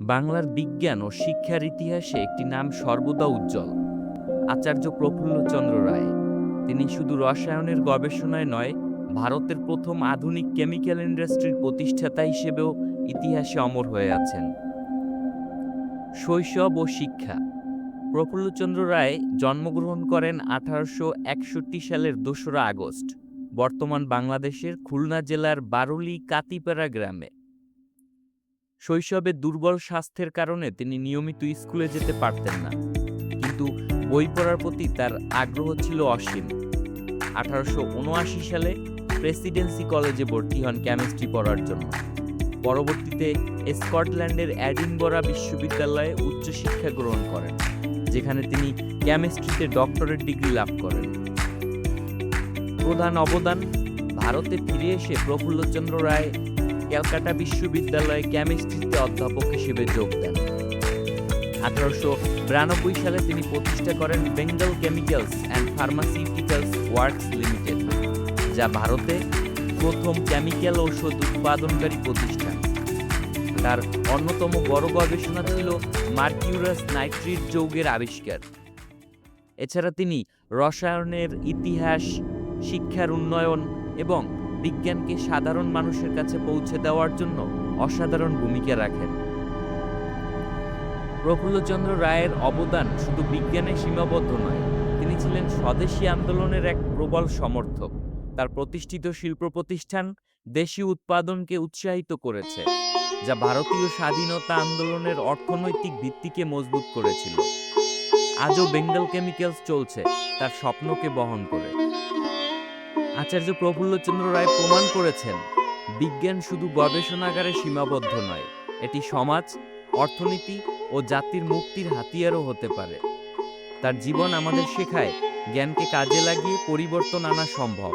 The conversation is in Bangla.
বাংলার বিজ্ঞান ও শিক্ষার ইতিহাসে একটি নাম সর্বদা উজ্জ্বল, আচার্য প্রফুল্লচন্দ্র রায়। তিনি শুধু রসায়নের গবেষণায় নয়, ভারতের প্রথম আধুনিক কেমিক্যাল ইন্ডাস্ট্রির প্রতিষ্ঠাতা হিসেবেও ইতিহাসে অমর হয়ে আছেন। শৈশব ও শিক্ষা। প্রফুল্লচন্দ্র রায় জন্মগ্রহণ করেন আঠারোশো একষট্টি সালের দোসরা আগস্ট, বর্তমান বাংলাদেশের খুলনা জেলার বারুলি কাতিপাড়া গ্রামে। শৈশবে দুর্বল স্বাস্থ্যের কারণে তিনি নিয়মিত স্কুলে যেতে পারতেন না। কিন্তু বই পড়ার প্রতি তার আগ্রহ ছিল অসীম। আঠারোশো উনআশি সালে প্রেসিডেন্সি কলেজে ভর্তি হন কেমিস্ট্রি পড়ার জন্য। পরবর্তীতে স্কটল্যান্ডের অ্যাডিনবরা বিশ্ববিদ্যালয়ে উচ্চশিক্ষা গ্রহণ করেন, যেখানে তিনি কেমিস্ট্রিতে ডক্টরেট ডিগ্রি লাভ করেন। প্রধান অবদান, ভারতে ফিরে এসে প্রফুল্লচন্দ্র রায় ক্যালকাটা বিশ্ববিদ্যালয়ে কেমিস্ট্রিতে অধ্যাপক হিসেবে যোগ দেন। আঠারোশো বিরানব্বই সালে তিনি প্রতিষ্ঠা করেন Bengal chemicals and pharmaceuticals works limited, যা ভারতে প্রথম কেমিক্যাল ঔষধ উৎপাদনকারী প্রতিষ্ঠান। তার অন্যতম বড় গবেষণা ছিল মার্কিউরাস নাইট্রিট যৌগের আবিষ্কার। এছাড়া তিনি রসায়নের ইতিহাস, শিক্ষার উন্নয়ন এবং বিজ্ঞানকে সাধারণ মানুষের কাছে পৌঁছে দেওয়ার জন্য অসাধারণ ভূমিকা রাখেন। প্রফুল্লচন্দ্র রায়ের অবদান শুধু বিজ্ঞানে সীমাবদ্ধ নয়, তিনি ছিলেন স্বদেশী আন্দোলনের এক প্রবল সমর্থক। তার প্রতিষ্ঠিত শিল্প প্রতিষ্ঠান দেশীয় উৎপাদনকে উৎসাহিত করেছে, যা ভারতীয় স্বাধীনতা আন্দোলনের অর্থনৈতিক ভিত্তিকে মজবুত করেছিল। আজও বেঙ্গল কেমিক্যালস চলছে, তার স্বপ্নকে বহন করে। আচার্য প্রফুল্লচন্দ্র রায় প্রমাণ করেছেন, বিজ্ঞান শুধু গবেষণাগারে সীমাবদ্ধ নয়, এটি সমাজ, অর্থনীতি ও জাতির মুক্তির হাতিয়ারও হতে পারে। তার জীবন আমাদের শেখায়, জ্ঞানকে কাজে লাগিয়ে পরিবর্তন আনা সম্ভব।